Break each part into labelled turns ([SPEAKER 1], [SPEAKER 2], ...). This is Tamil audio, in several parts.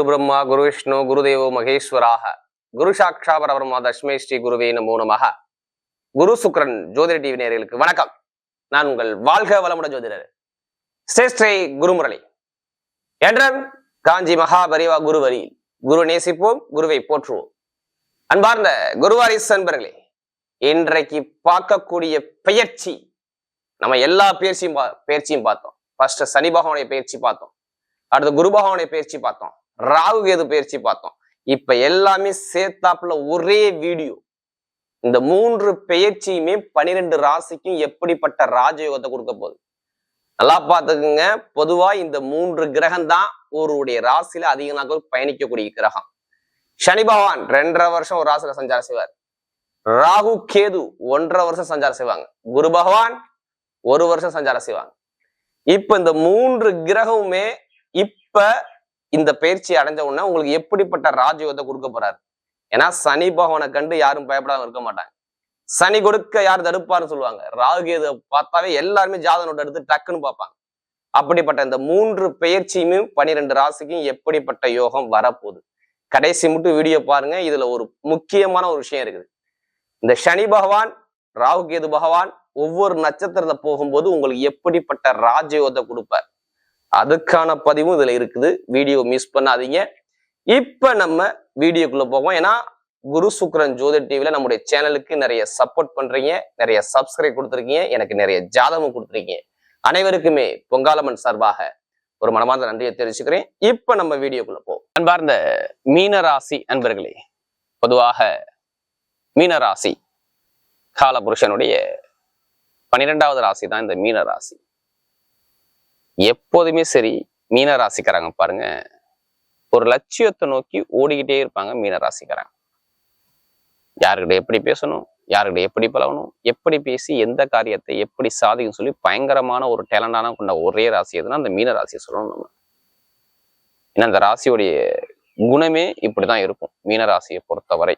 [SPEAKER 1] குரு பிரம்மா குரு விஷ்ணு குருதேவோ மகேஸ்வராக. குரு சாட்சா பரபிரம்மா தஷ்மே ஸ்ரீ குருவே நமோ நமக. குரு சுக்ரன் ஜோதிட டிவி நேர்களுக்கு வணக்கம். நான் உங்கள் வாழ்க வளமுட ஜோதிடர் ஸ்ரேஷ்டை குருமுரளி. என்றன் காஞ்சி மகாபரிவா குருவரி குரு நேசிப்போம் குருவை போற்றுவோம். அன்பார்ந்த குருவாரிஸ் அன்பர்களே இன்றைக்கு பார்க்கக்கூடிய பெயர்ச்சி நம்ம எல்லா பயிற்சியும் பயிற்சியும் பார்த்தோம். ஃபர்ஸ்ட் சனி பகவானுடைய பயிற்சி பார்த்தோம். அடுத்து குரு பகவானுடைய பயிற்சி பார்த்தோம். ராகு கேது பயிற்சி பார்த்தோம். இப்ப எல்லாமே சேர்த்தாப்புல ஒரே வீடியோ. இந்த மூன்று பெயர்ச்சியுமே பனிரெண்டு ராசிக்கும் எப்படிப்பட்ட ராஜயோகத்தை கொடுக்க போகுது. நல்லா பார்த்துக்குங்க. பொதுவா இந்த மூன்று கிரகம் தான் ஒருடைய ராசியில அதிக நாட்கள் பயணிக்கக்கூடிய கிரகம். சனி பகவான் ரெண்டரை வருஷம் ஒரு ராசியில சஞ்சாரம் செய்வார். ராகு கேது ஒன்றரை வருஷம் சஞ்சாரம் செய்வாங்க. குரு பகவான் ஒரு வருஷம் சஞ்சாரம் செய்வாங்க. இப்ப இந்த மூன்று கிரகமுமே இப்ப இந்த பயிற்சி அடைஞ்ச உடனே உங்களுக்கு எப்படிப்பட்ட ராஜயோகத்தை கொடுக்க போறாரு? ஏன்னா சனி பகவானை கண்டு யாரும் பயப்படாம இருக்க மாட்டாங்க. சனி கொடுக்க யார் தடுப்பாருன்னு சொல்லுவாங்க. ராகுகேது பார்த்தாவே எல்லாருமே ஜாத எடுத்து டக்குன்னு பார்ப்பாங்க. அப்படிப்பட்ட இந்த மூன்று பயிற்சியுமே பனிரெண்டு ராசிக்கும் எப்படிப்பட்ட யோகம் வரப்போகுது? கடைசி மட்டும் வீடியோ பாருங்க. இதுல ஒரு முக்கியமான ஒரு விஷயம் இருக்குது. இந்த சனி பகவான் ராகுகேது பகவான் ஒவ்வொரு நட்சத்திரத்தை போகும்போது உங்களுக்கு எப்படிப்பட்ட ராஜயோகத்தை கொடுப்பார்? அதுக்கான பதிவும் இதுல இருக்குது. வீடியோ மிஸ் பண்ணாதீங்க. இப்ப நம்ம வீடியோக்குள்ள போவோம். ஏன்னா குரு சுக்ரன் ஜோதி டிவில நம்முடைய சேனலுக்கு நிறைய சப்போர்ட் பண்றீங்க. நிறைய சப்ஸ்கிரைப் கொடுத்துருக்கீங்க. எனக்கு நிறைய ஜாதகம் கொடுத்துருக்கீங்க. அனைவருக்குமே பொங்காலம்மன் சார்பாக ஒரு மனமார்ந்த நன்றியை தெரிவிச்சுக்கிறேன். இப்ப நம்ம வீடியோக்குள்ள போவோம். அன்பார்ந்த மீனராசி அன்பர்களே பொதுவாக மீனராசி காலபுருஷனுடைய பன்னிரெண்டாவது ராசி தான் இந்த மீனராசி. எப்போதுமே சரி மீன ராசிக்காரங்க பாருங்க. ஒரு லட்சியத்தை நோக்கி ஓடிக்கிட்டே இருப்பாங்க மீன ராசிக்காரங்க. யாருக்கிட்ட எப்படி பேசணும் யாருக்கிட்ட எப்படி பழகணும் எப்படி பேசி எந்த காரியத்தை எப்படி சாதிக்கும் சொல்லி பயங்கரமான ஒரு டேலண்டான கொண்ட ஒரே ராசி எதுனா அந்த மீன ராசியை சொல்லணும் நம்ம. ஏன்னா அந்த ராசியோடைய குணமே இப்படிதான் இருக்கும் மீன ராசியை பொறுத்தவரை.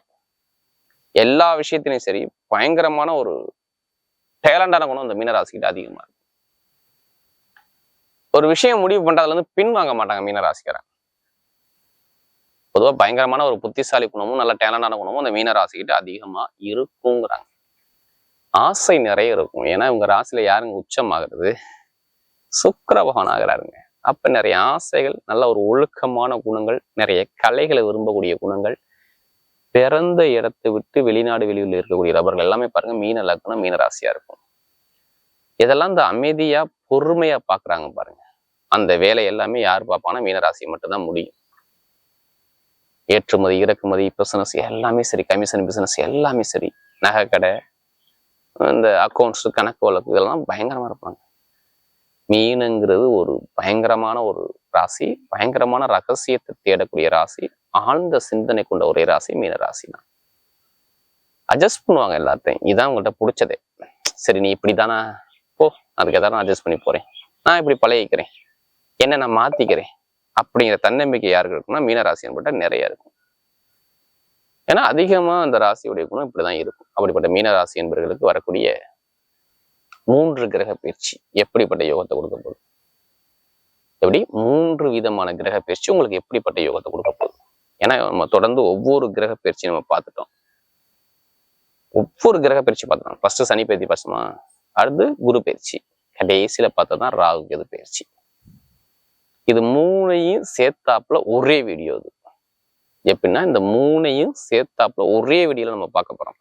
[SPEAKER 1] எல்லா விஷயத்திலையும் சரி பயங்கரமான ஒரு டேலண்டான குணம் அந்த மீனராசிக்கிட்ட அதிகமா இருக்கும் ஒரு விஷயம் முடிவு பண்றதுல இருந்து பின் வாங்க மாட்டாங்க மீனராசிக்காரன் பொதுவாக பயங்கரமான ஒரு புத்திசாலி குணமும் நல்ல டேலண்டான குணமும் அந்த மீனராசிக்கிட்ட அதிகமா இருக்குங்கிறாங்க. ஆசை நிறைய இருக்கும். ஏன்னா இவங்க ராசியில யாருங்க உச்சமாகிறது? சுக்கர பகவான் ஆகிறாருங்க. அப்ப நிறைய ஆசைகள் நல்ல ஒரு ஒழுக்கமான குணங்கள் நிறைய கலைகளை விரும்பக்கூடிய குணங்கள் பிறந்த இடத்தை விட்டு வெளிநாடு வெளியூர்ல இருக்கக்கூடிய நபர்கள் எல்லாமே பாருங்க மீன லக்னம் மீன ராசியா இருக்கும். இதெல்லாம் இந்த அமைதியா பொறுமையா பாக்குறாங்க பாருங்க. அந்த வேலை எல்லாமே யார் பார்ப்பானா மீனராசி மட்டும்தான் முடியும். ஏற்றுமதி இறக்குமதி பிசினஸ் எல்லாமே சரி கமிஷன் பிசினஸ் எல்லாமே சரி. நகை கடை இந்த அக்கௌண்ட்ஸ் கணக்கு வழக்கு இதெல்லாம் பயங்கரமா இருப்பாங்க. மீனுங்கிறது ஒரு பயங்கரமான ஒரு ராசி பயங்கரமான ரகசியத்தை தேடக்கூடிய ராசி ஆழ்ந்த சிந்தனை கொண்ட ஒரே ராசி மீன ராசி தான். அட்ஜஸ்ட் பண்ணுவாங்க எல்லாத்தையும். இதான் உங்கள்கிட்ட பிடிச்சதே. சரி நீ இப்படி தானே போ அதுக்கு எதாவது நான் அட்ஜஸ்ட் பண்ணி போறேன். நான் இப்படி பழகிக்கிறேன். என்ன நான் மாத்திக்கிறேன் அப்படிங்கிற தன்னம்பிக்கை யாருக்கு இருக்குன்னா மீன என்பட்ட நிறைய இருக்கும். ஏன்னா அதிகமா அந்த ராசியுடைய குணம் இப்படிதான் இருக்கும். அப்படிப்பட்ட மீனராசி என்பவர்களுக்கு வரக்கூடிய மூன்று கிரக பயிற்சி எப்படிப்பட்ட யோகத்தை கொடுக்க போகுது? எப்படி? மூன்று விதமான கிரக பயிற்சி உங்களுக்கு எப்படிப்பட்ட யோகத்தை கொடுக்க போகுது? ஏன்னா நம்ம தொடர்ந்து ஒவ்வொரு கிரக பயிற்சி நம்ம பார்த்துட்டோம். ஒவ்வொரு கிரக பயிற்சி பார்த்துட்டோம். ஃபர்ஸ்ட் சனி பயிற்சி பசமா அடுத்து குரு பயிற்சி. கடைசியில பார்த்ததான் ராகு கேது பயிற்சி. இது மூணையும் சேர்த்தாப்புல ஒரே வீடியோ இது. எப்படின்னா இந்த மூணையும் சேர்த்தாப்புல ஒரே வீடியோல நம்ம பார்க்க போறோம்.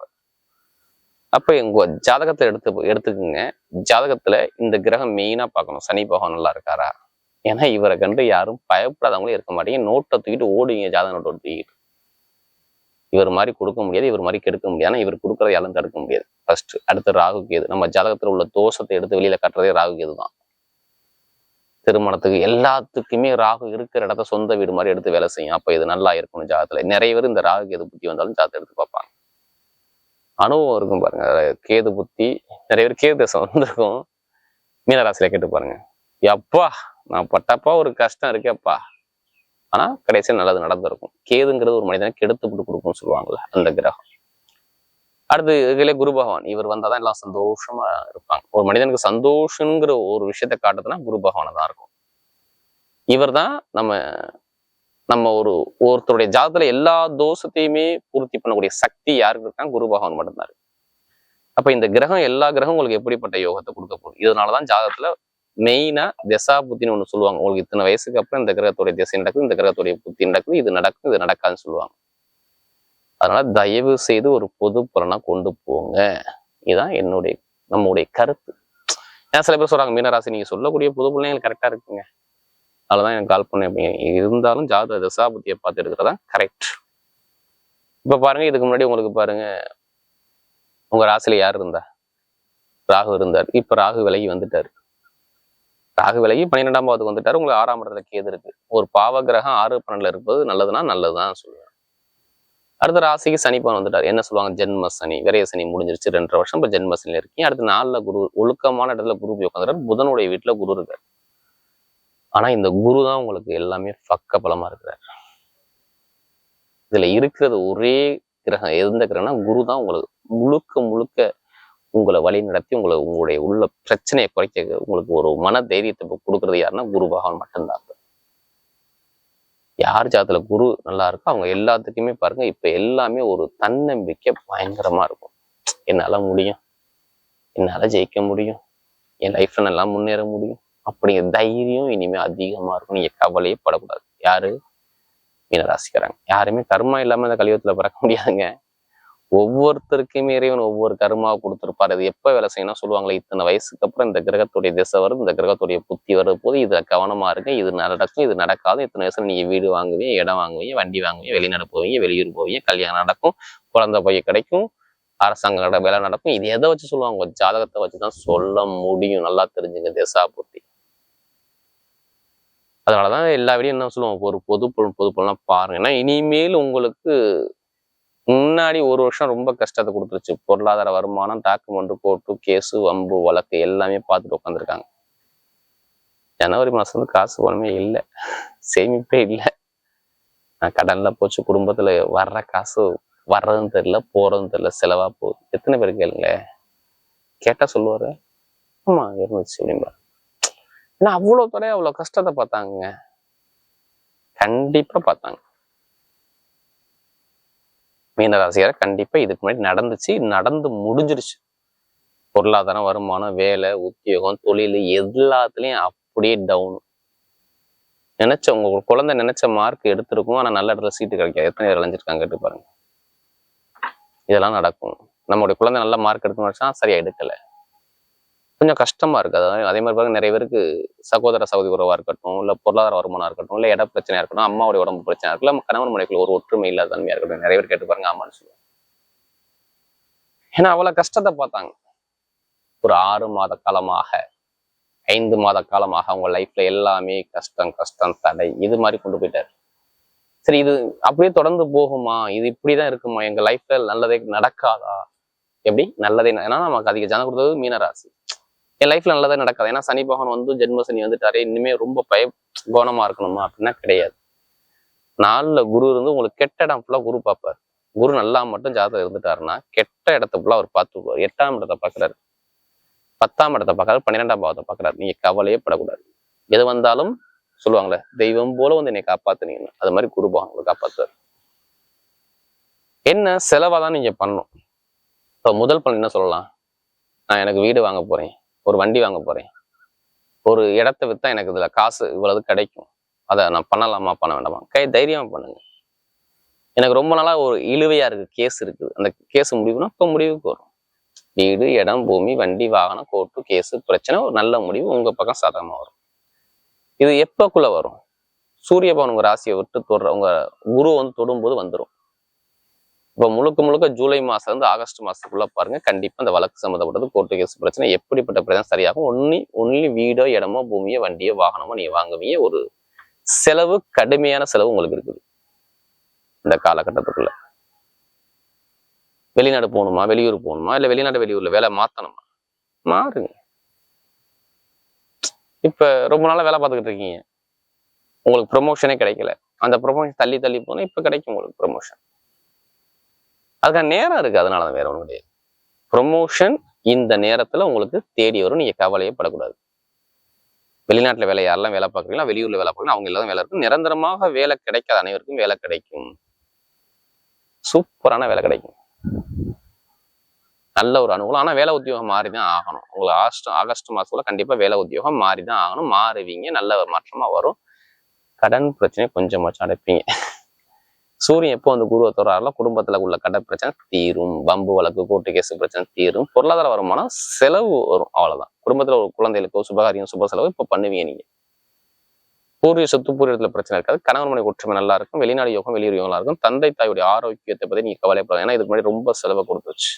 [SPEAKER 1] அப்ப உங்க ஜாதகத்தை எடுத்து எடுத்துக்கோங்க. ஜாதகத்துல இந்த கிரகம் மெயினா பார்க்கணும். சனி பகவான் நல்லா இருக்காரா? ஏன்னா இவரை கண்டு யாரும் பயப்படாதவங்களே இருக்க மாட்டீங்க. நோட்டை தூக்கிட்டு ஓடுவீங்க ஜாதக நோட்டை தூக்கிட்டு இவர் மாதிரி கொடுக்க முடியாது இவர் மாதிரி கெடுக்க முடியாது. இவர் கொடுக்குறத யாரும் தடுக்க முடியாது. ஃபர்ஸ்ட் அடுத்து ராகு கேது. நம்ம ஜாதகத்துல உள்ள தோஷத்தை எடுத்து வெளியில கட்டுறதே ராகு கேது தான் திருமணத்துக்கு எல்லாத்துக்குமே ராகு இருக்கிற இடத்த சொந்த வீடு மாதிரி எடுத்து வேலை செய்யும். அப்ப இது நல்லா இருக்கணும் ஜாதகத்தில். நிறைய பேர் இந்த ராகு கேது புத்தி வந்தாலும் ஜாதகம் எடுத்து பார்ப்பாங்க. அனுபவம் இருக்கும் பாருங்க. கேது புத்தி நிறைய பேர் கேது தசம் வந்திருக்கும். மீனராசியில கேட்டு பாருங்க. எப்பா நான் பட்டப்பா ஒரு கஷ்டம் இருக்கேப்பா. ஆனா கடைசியா நல்லது நடந்திருக்கும். கேதுங்கிறது ஒரு மனிதனை கெடுத்து விட்டு கொடுக்கும்னு சொல்லுவாங்கல்ல அந்த கிரகம். அடுத்து இதுல குரு பகவான். இவர் வந்தாதான் எல்லாம் சந்தோஷமா இருப்பாங்க. ஒரு மனிதனுக்கு சந்தோஷங்கிற ஒரு விஷயத்த காட்டுதுன்னா குரு பகவானை தான் இருக்கும். இவர் தான் நம்ம நம்ம ஒரு ஒருத்தருடைய ஜாதத்துல எல்லா தோஷத்தையுமே பூர்த்தி பண்ணக்கூடிய சக்தி யாருக்கு இருக்கா குரு பகவான் மட்டும்தான் இருக்கு. அப்ப இந்த கிரகம் எல்லா கிரகம் உங்களுக்கு எப்படிப்பட்ட யோகத்தை கொடுக்க போகுது? இதனாலதான் ஜாதகத்துல மெயினா திசா புத்தின்னு ஒண்ணு சொல்லுவாங்க. உங்களுக்கு இத்தனை வயசுக்கு அப்புறம் இந்த கிரகத்துடைய திசை நடக்குது இந்த கிரகத்துடைய புத்தி நடக்குது இது நடக்கும் இது நடக்காதுன்னு சொல்லுவாங்க. அதனால தயவு செய்து ஒரு பொது பலனா கொண்டு போங்க. இதுதான் என்னுடைய நம்முடைய கருத்து. ஏன் சில பேர் சொல்றாங்க மீனராசி நீங்க சொல்லக்கூடிய பொது பிள்ளைங்க கரெக்டாக இருக்குங்க. அதனாலதான் எனக்கு கால் பண்ணேன். இருந்தாலும் ஜாத திசாபுத்தியை பார்த்து எடுக்கிறதா கரெக்ட் இப்போ பாருங்க இதுக்கு முன்னாடி உங்களுக்கு பாருங்க உங்கள் ராசியில் யார் இருந்தா? ராகு இருந்தார். இப்போ ராகு விலகி வந்துட்டாரு. ராகு விலகி பன்னிரெண்டாம் பாவத்துக்கு வந்துட்டார். உங்களுக்கு ஆறாம் இடத்துல கேது இருக்கு. ஒரு பாவ கிரகம் ஆறு பன்னெண்டுல இருப்பது நல்லதுன்னா நல்லதுதான் சொல்லுவேன். அடுத்த ராசிக்கு சனி வந்துட்டார். என்ன சொல்லுவாங்க? ஜென்ம சனி. விரைய சனி முடிஞ்சிருச்சு ரெண்டரை வருஷம் இப்போ ஜென்ம சனியில் இருக்கீங்க. அடுத்த நாளில் குரு ஒழுக்கமான இடத்துல குரு போய் உட்காந்துறாரு புதனுடைய வீட்டுல குரு இருக்காரு. ஆனா இந்த குரு தான் உங்களுக்கு எல்லாமே பக்க பலமாக இருக்கிறார். இதுல இருக்கிறது ஒரே கிரகம். எந்த கிரகம்னா குரு தான் உங்களுக்கு முழுக்க முழுக்க உங்களை வழி நடத்தி உங்களை உங்களுடைய உள்ள பிரச்சனையை குறைக்க உங்களுக்கு ஒரு மன தைரியத்தை கொடுக்கறது யாருன்னா குரு பகவான் மட்டும்தான். யார் ஜாதத்துல குரு நல்லா இருக்கோ அவங்க எல்லாத்துக்குமே பாருங்க இப்ப எல்லாமே ஒரு தன்னம்பிக்கை பயங்கரமா இருக்கும். என்னால முடியும். என்னால ஜெயிக்க முடியும். என் லைஃப்ல நல்லா முன்னேற முடியும். அப்படிங்கிற தைரியம் இனிமே அதிகமா இருக்கும். நீங்கள் கவலையே படக்கூடாது. யாரு? மீனராசிக்கிறாங்க யாருமே கர்மா இல்லாம இந்த கலியுகத்துல பிறக்க முடியாதுங்க. ஒவ்வொருத்தருக்குமே இறைவன் ஒவ்வொரு கர்மாவை கொடுத்துருப்பாரு. அது எப்போ வேலை செய்யணும் சொல்லுவாங்களே இத்தனை வயசுக்கு அப்புறம் இந்த கிரகத்துடைய திசை வருது இந்த கிரகத்துடைய புத்தி வர்ற போது இதில் கவனமாக இருங்க இது நடக்கும் இது நடக்காது. இத்தனை வயசுல நீங்கள் வீடு வாங்குவீங்க இடம் வாங்குவீங்க வண்டி வாங்குவீங்க வெளிநாடு போவீங்க வெளியூர் போவீங்க கல்யாணம் நடக்கும் குழந்தை பைய கிடைக்கும் அரசாங்க வேலை நடக்கும். இது எதை வச்சு சொல்லுவாங்க? ஜாதகத்தை ஜாதகத்தை வச்சுதான் சொல்ல முடியும். நல்லா தெரிஞ்சுங்க திசா புத்தி. அதனாலதான் எல்லா வீடியும் என்ன சொல்லுவோம் ஒரு பொது பொருள் பொது பொருள்லாம் பாருங்க. ஏன்னா இனிமேல் உங்களுக்கு முன்னாடி ஒரு வருஷம் ரொம்ப கஷ்டத்தை கொடுத்துருச்சு. பொருளாதார வருமானம் டாக்குமெண்ட் கோர்ட்டு கேஸு வம்பு வழக்கு எல்லாமே பார்த்துட்டு உட்காந்துருக்காங்க ஜனவரி மாதம் வந்து காசு ஒண்ணுமே இல்லை. சேமிப்பே இல்லை. நான் கடனில் போச்சு குடும்பத்துல வர்ற காசு வர்றதுன்னு தெரியல போறதுன்னு தெரியல செலவா போகுது. எத்தனை பேர் கேளுங்களேன்? கேட்டா சொல்லுவாரு ஆமா இருந்துச்சு அப்படின்பா ஏன்னா அவ்வளவு துறையை அவ்வளவு கஷ்டத்தை பார்த்தாங்க கண்டிப்பா பார்த்தாங்க. மீனராசியார கண்டிப்பா இதுக்கு முன்னாடி நடந்துச்சு. நடந்து முடிஞ்சிருச்சு. பொருளாதாரம் வருமானம் வேலை உத்தியோகம் தொழில் எல்லாத்துலயும் அப்படியே டவுன் நினைச்ச உங்க குழந்தை நினைச்ச மார்க் எடுத்திருக்கும். ஆனா நல்ல இடத்துல சீட்டு கிடைக்காது. எத்தனை பேர் விளைஞ்சிருக்காங்க கேட்டு பாருங்க. இதெல்லாம் நடக்கும். நம்மளுடைய குழந்தை நல்ல மார்க் எடுக்கணும்னு சரியா எடுக்கலை. கொஞ்சம் கஷ்டமா இருக்கு. அதாவது அதே மாதிரி பார்க்க நிறைய பேருக்கு சகோதர சகோதரி உறவாக இருக்கட்டும் இல்ல பொருளாதார வருமானம் இருக்கட்டும் இல்ல இட பிரச்சனையா இருக்கட்டும் அம்மாவுடைய உடம்பு பிரச்சனை இருக்கலாம் கணவன் மனைவிக்குள்ள ஒரு ஒற்றுமை இல்லாத தன்மையா இருக்கட்டும். நிறைய பேர் கேட்டு பாருங்க ஆமான்னு சொல்லுவாங்க. ஏன்னா அவ்வளவு கஷ்டத்தை பார்த்தாங்க. ஒரு ஆறு மாத காலமாக ஐந்து மாத காலமாக அவங்க லைஃப்ல எல்லாமே கஷ்டம் கஷ்டம் தடை இது மாதிரி கொண்டு போயிட்டாரு. சரி இது அப்படியே தொடர்ந்து போகுமா? இது இப்படிதான் இருக்குமா? எங்க லைஃப்ல நல்லதே நடக்காதா? எப்படி? நல்லதே ஏன்னா நமக்கு அதிக ஜனம் கொடுத்தது மீனராசி. என் லைஃப்ல நல்லதாக நடக்காது. ஏன்னா சனி பகவான் வந்து ஜென்ம சனி வந்துட்டாரு இனிமே ரொம்ப பய கவனமா இருக்கணுமா? அப்படின்னா கிடையாது. நாலுல குரு இருந்து உங்களுக்கு கெட்ட இடம் ஃபுல்லா குரு பார்ப்பார். குரு நல்லா மட்டும் ஜாதகம் இருந்துட்டாருன்னா கெட்ட இடத்த ஃபுல்லா அவர் பார்த்துக்குவார் எட்டாம் இடத்தை பார்க்கறாரு. பத்தாம் இடத்தை பார்க்குறாரு பன்னிரெண்டாம் பாவத்தை பார்க்குறாரு. நீங்க கவலையே படக்கூடாது. எது வந்தாலும் சொல்லுவாங்களே தெய்வம் போல வந்து என்னை காப்பாத்துனீங்க அது மாதிரி குரு பகவான் உங்களை காப்பாற்றுவார் என்ன செலவாக தான் நீங்க பண்ணணும்? இப்போ முதல் பலன் என்ன சொல்லலாம்? நான் எனக்கு வீடு வாங்க போறேன். ஒரு வண்டி வாங்க போறேன். ஒரு இடத்த வித்தா எனக்கு இதுல காசு இவ்வளவு கிடைக்கும். அதை நான் பண்ணலாமா பண்ண வேண்டாமா? கை தைரியமா பண்ணுங்க. எனக்கு ரொம்ப நாளா ஒரு இழுவையா இருக்கு கேஸ் இருக்குது. அந்த கேஸ் முடிவுனா இப்போ முடிவுக்கு வரும். வீடு இடம் பூமி வண்டி வாகனம் கோர்ட்டு கேஸ் பிரச்சனை ஒரு நல்ல முடிவு உங்க பக்கம் சாதகமா வரும். இது எப்பக்குள்ள வரும்? சூரிய பவன் உங்க ராசியை விட்டு தொடுற உங்க குரு வந்து தொடும்போது வந்துடும் இப்போ முழுக்க முழுக்க ஜூலை மாதம் இருந்து ஆகஸ்ட் மாசத்துக்குள்ள பாருங்க கண்டிப்பா அந்த வழக்கு சம்மந்தப்பட்டது கோர்ட்டு கேஸ் பிரச்சனை எப்படிப்பட்ட பிரச்சனை சரியாகும்? ஒன்லி ஒன்லி வீடோ இடமோ பூமியோ வண்டியோ வாகனமோ நீங்கள் வாங்குவீங்க. ஒரு செலவு கடுமையான செலவு உங்களுக்கு இருக்குது. இந்த காலகட்டத்துக்குள்ள. வெளிநாடு போகணுமா வெளியூர் போகணுமா இல்ல வெளிநாடு வெளியூர்ல வேலை மாற்றணுமா மாறுங்க. இப்ப ரொம்ப நாளா வேலை பார்த்துக்கிட்டு இருக்கீங்க. உங்களுக்கு ப்ரொமோஷனே கிடைக்கல. அந்த ப்ரொமோஷன் தள்ளி தள்ளி போனால் இப்ப கிடைக்கும் உங்களுக்கு ப்ரொமோஷன் அதுக்கான நேரம் இருக்கு. அதனால தான் வேற ஒன்றும் கிடையாது. ப்ரொமோஷன் இந்த நேரத்துல உங்களுக்கு தேடி வரும். நீங்க கவலையே படக்கூடாது. வெளிநாட்டுல வேலை யாரெல்லாம் வேலை பார்க்குறீங்களா வெளியூர்ல வேலை பார்க்குறீங்களோ அவங்க எல்லாம் வேலை இருக்கும் நிரந்தரமாக வேலை கிடைக்காத அனைவருக்கும் வேலை கிடைக்கும். சூப்பரான வேலை கிடைக்கும். நல்ல ஒரு அனுகூலம். ஆனா வேலை உத்தியோகம் மாறி தான் ஆகணும். உங்களுக்கு ஆகஸ்ட் ஆகஸ்ட் மாதத்தில் கண்டிப்பா வேலை உத்தியோகம் மாறி தான் ஆகணும். மாறுவீங்க. நல்ல ஒரு மாற்றமா வரும். கடன் பிரச்சனை கொஞ்சமாச்சும் அடைப்பீங்க. சூரியன் எப்போ வந்து குருவை தொடரால குடும்பத்துல உள்ள கடை பிரச்சனை தீரும். பம்பு வழக்கு கோர்ட்டு கேஸ் பிரச்சனை தீரும். பொருளாதார வருமானம் செலவு வரும். அவ்வளவுதான். குடும்பத்துல ஒரு குழந்தைகளுக்கோ சுபகாரியம் சுப செலவு இப்ப பண்ணுவீங்க நீங்க. பூர்வீக சொத்து பூர்வீகத்துல பிரச்சனை இருக்காது. கணவன் மனைவி ஒற்றுமை நல்லா இருக்கும். வெளிநாடு யோகம் வெளியூர் யோகம் இருக்கும். தந்தை தாயுடைய ஆரோக்கியத்தை பத்தி நீங்க கவலைப்படாது ஏன்னா இதுக்கு முன்னாடி ரொம்ப செலவை கொடுத்துச்சு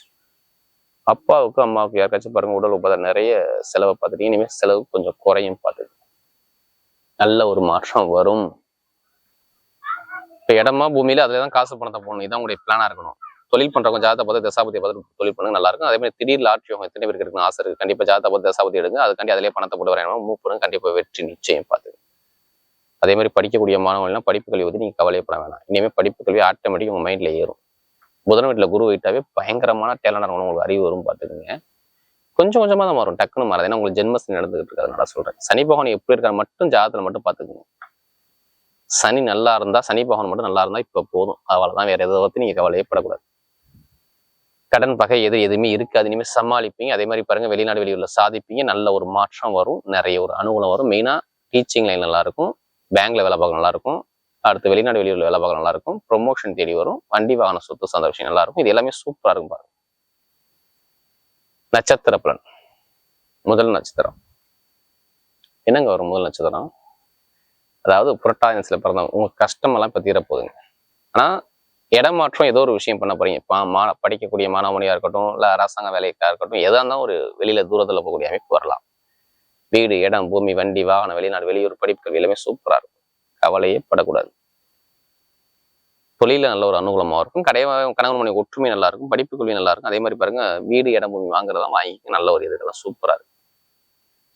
[SPEAKER 1] அப்பாவுக்கு அம்மாவுக்கு யாருக்காச்சும் பாருங்க உடல் உபதம் நிறைய செலவை பார்த்துட்டு இனிமேல் செலவு கொஞ்சம் குறையும் பார்த்துட்டு நல்ல ஒரு மாற்றம் வரும். இப்போ இடமா பூமியில அதுல தான் காசு பணத்தை போடணும். இதான் உங்களுடைய பிளானா இருக்கணும். தொழில் பண்றவங்க ஜாதகத்தை பார்த்து தசாபதியை பார்த்து தொழில் பண்ணுங்க நல்லா இருக்கும். அதே மாதிரி திடீர் லாட்சி உங்க எத்தனை பேருக்கு இருக்குன்னு ஆசை இருக்கு கண்டிப்பா ஜாதகத்தை பார்த்து தசாபதி எடுங்க. அதுக்காண்டி அதிலே பணத்தை போட்டு வரையணும் மூவ் பண்ணுங்க கண்டிப்பா வெற்றி நிச்சயம் பார்த்து அதே மாதிரி படிக்கக்கூடிய மாணவர்கள்லாம் படிப்பு கல்வி பத்தி நீங்க கவலைப்பட வேணாம். இனிமேல் படிப்பு கல்வி ஆட்டோமேட்டிக் உங்க மைண்ட்ல ஏறும். புதன் வீட்டுல குரு வைட்டாவே பயங்கரமான டேலண்ட் உங்களுக்கு அறிவு வரும் பாத்துக்கோங்க கொஞ்சம் கொஞ்சமா தான் வரும் டக்குன்னு மாறுது. ஏன்னா உங்களுக்கு ஜென்மசனி நடந்துகிட்டு இருக்காது நான் சொல்றேன். சனி பகவான் எப்படி இருக்காரு மட்டும் ஜாதகத்துல மட்டும் பாத்துக்கோங்க சனி நல்லா இருந்தா சனி பகவான் மட்டும் நல்லா இருந்தா இப்போ போதும். அவ்வளவுதான் வேற எதை பத்தி நீங்க கவலையப்படக்கூடாது. கடன் பகை எது எதுவுமே இருக்காது. இனிமேல் சமாளிப்பீங்க. அதே மாதிரி பாருங்க வெளிநாடு வெளியூர்ல சாதிப்பீங்க. நல்ல ஒரு மாற்றம் வரும். நிறைய ஒரு அனுகூலம் வரும். மெயினா டீச்சிங் லைன் நல்லா இருக்கும் பேங்க்ல வேலை பார்க்க நல்லா இருக்கும் அடுத்து வெளிநாடு வெளியூர்ல வேலை பார்க்க நல்லா இருக்கும் ப்ரொமோஷன் தேடி வரும். வண்டி வாகன சொத்து சார்ந்த விஷயம் நல்லா இருக்கும் இது எல்லாமே சூப்பரா இருக்கும் பாருங்க. நட்சத்திர பலன். முதல் நட்சத்திரம். என்னங்க வரும் முதல் நட்சத்திரம்? அதாவது புரட்டாதினத்தில் பிறந்தவங்க உங்கள் கஷ்டமெல்லாம் இப்போ தீரப்போகுதுங்க ஆனா இடமாற்றம் ஏதோ ஒரு விஷயம் பண்ண போறீங்க. இப்போ மா படிக்கக்கூடிய மாணவனியா இருக்கட்டும் இல்ல அரசாங்க வேலைக்காக இருக்கட்டும் எதா இருந்தாலும் ஒரு வெளியில தூரத்துல போகக்கூடிய அமைப்பு வரலாம். வீடு இடம் பூமி வண்டி வாகனம் வெளிநாடு வெளியூர் படிப்புகள் எல்லாமே சூப்பரா இருக்கும். கவலையே படக்கூடாது. தொழில நல்ல ஒரு அனுகூலமா இருக்கும். கடையாக கணவன் மனைவி ஒற்றுமை நல்லா இருக்கும். படிப்பு கல்வி நல்லா இருக்கும். அதே மாதிரி பாருங்க வீடு இடம் பூமி வாங்குறதெல்லாம் வாங்கி நல்ல ஒரு இதுக்கெல்லாம் சூப்பரா இருக்கும்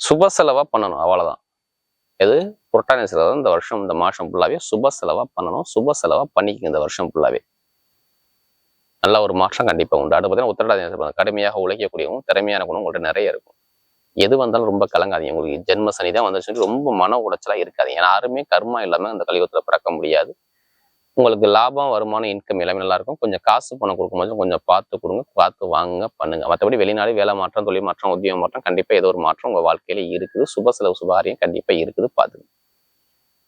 [SPEAKER 1] சுப செலவா பண்ணணும் அவ்வளவுதான். எது? புரட்டாதி செலவு இந்த வருஷம் இந்த மாதம் ஃபுல்லாவே சுப செலவா பண்ணணும். சுப செலவா பண்ணிக்கங்க இந்த வருஷம் ஃபுல்லாகவே நல்ல ஒரு மாற்றம் கண்டிப்பா உண்டு. அடுத்து பார்த்தீங்கன்னா உத்திரட்டாதி கடுமையாக உழைக்கக்கூடியவும் திறமையான குணம் உங்கள்கிட்ட நிறைய இருக்கும். எது வந்தாலும் ரொம்ப கலங்காதீங்க. உங்களுக்கு ஜென்ம சனி தான் வந்துச்சுன்னு ரொம்ப மன உளைச்சலா இருக்காது ஏன்னா யாருமே கர்மா இல்லாம அந்த கலியுகத்தில் பிறக்க முடியாது. உங்களுக்கு லாபம் வருமானம் இன்கம் எல்லாமே நல்லா இருக்கும் கொஞ்சம் காசு பணம் கொடுக்கும்போது கொஞ்சம் பார்த்து கொடுங்க பார்த்து வாங்குங்க பண்ணுங்க. மற்றபடி வெளிநாடு வேலை மாற்றம் தொழில் மாற்றம் உத்தியோக மாற்றம் கண்டிப்பா ஏதோ ஒரு மாற்றம் உங்க வாழ்க்கையில இருக்குது. சுப செலவு சுபாரியம் கண்டிப்பா இருக்குது. பார்த்துங்க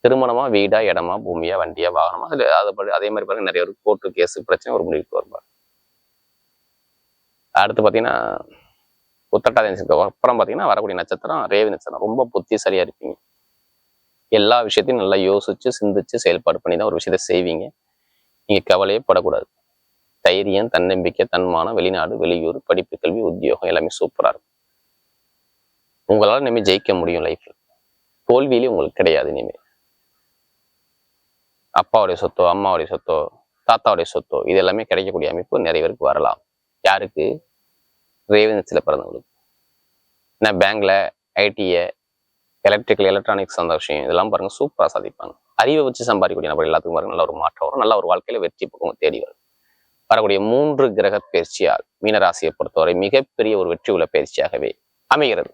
[SPEAKER 1] திருமணமா வீடா இடமா பூமியா வண்டியா வாகனமா அதுல அதை படி அதே மாதிரி பாருங்க நிறைய ஒரு கோர்ட்டு கேஸ் பிரச்சனை ஒரு முடிவுக்கு வருவார் அடுத்து பாத்தீங்கன்னா உத்தட்டாதி நட்சத்திரம் அப்புறம் பாத்தீங்கன்னா வரக்கூடிய நட்சத்திரம் ரேவி நட்சத்திரம். ரொம்ப புத்திசாலியா இருப்பீங்க. எல்லா விஷயத்தையும் நல்லா யோசிச்சு சிந்திச்சு செயல்பாடு பண்ணி தான் ஒரு விஷயத்த செய்வீங்க. நீங்க கவலையே படக்கூடாது. தைரியம் தன்னம்பிக்கை தன்மானம் வெளிநாடு வெளியூர் படிப்பு கல்வி உத்தியோகம் எல்லாமே சூப்பரா இருக்கும். உங்களால இனிமேல் ஜெயிக்க முடியும் லைஃப்ல தோல்வியிலே உங்களுக்கு கிடையாது இனிமேல் அப்பாவுடைய சொத்தோ அம்மாவுடைய சொத்தோ தாத்தாவுடைய சொத்தோ இது எல்லாமே கிடைக்கக்கூடிய அமைப்பு நிறைய பேருக்கு வரலாம். யாருக்கு? ரேவந்தத்தில் பிறந்தவங்களுக்கு. நான் பேங்க்ல ஐடிஐ எலக்ட்ரிக்கல் எலக்ட்ரானிக்ஸ் அந்த விஷயம் இதெல்லாம் பாருங்க சூப்பராக சாதிப்பாங்க. அறிவை வச்சு சம்பாதிக்கக்கூடிய நபர் எல்லாத்துக்கும் பாருங்க நல்ல ஒரு மாற்றம் வரும் நல்ல ஒரு வாழ்க்கையில வெற்றி பக்கம் தேடி வரும். வரக்கூடிய மூன்று கிரக பயிற்சியால் மீனராசியை பொறுத்தவரை மிகப்பெரிய ஒரு வெற்றி உள்ள பயிற்சியாகவே அமைகிறது.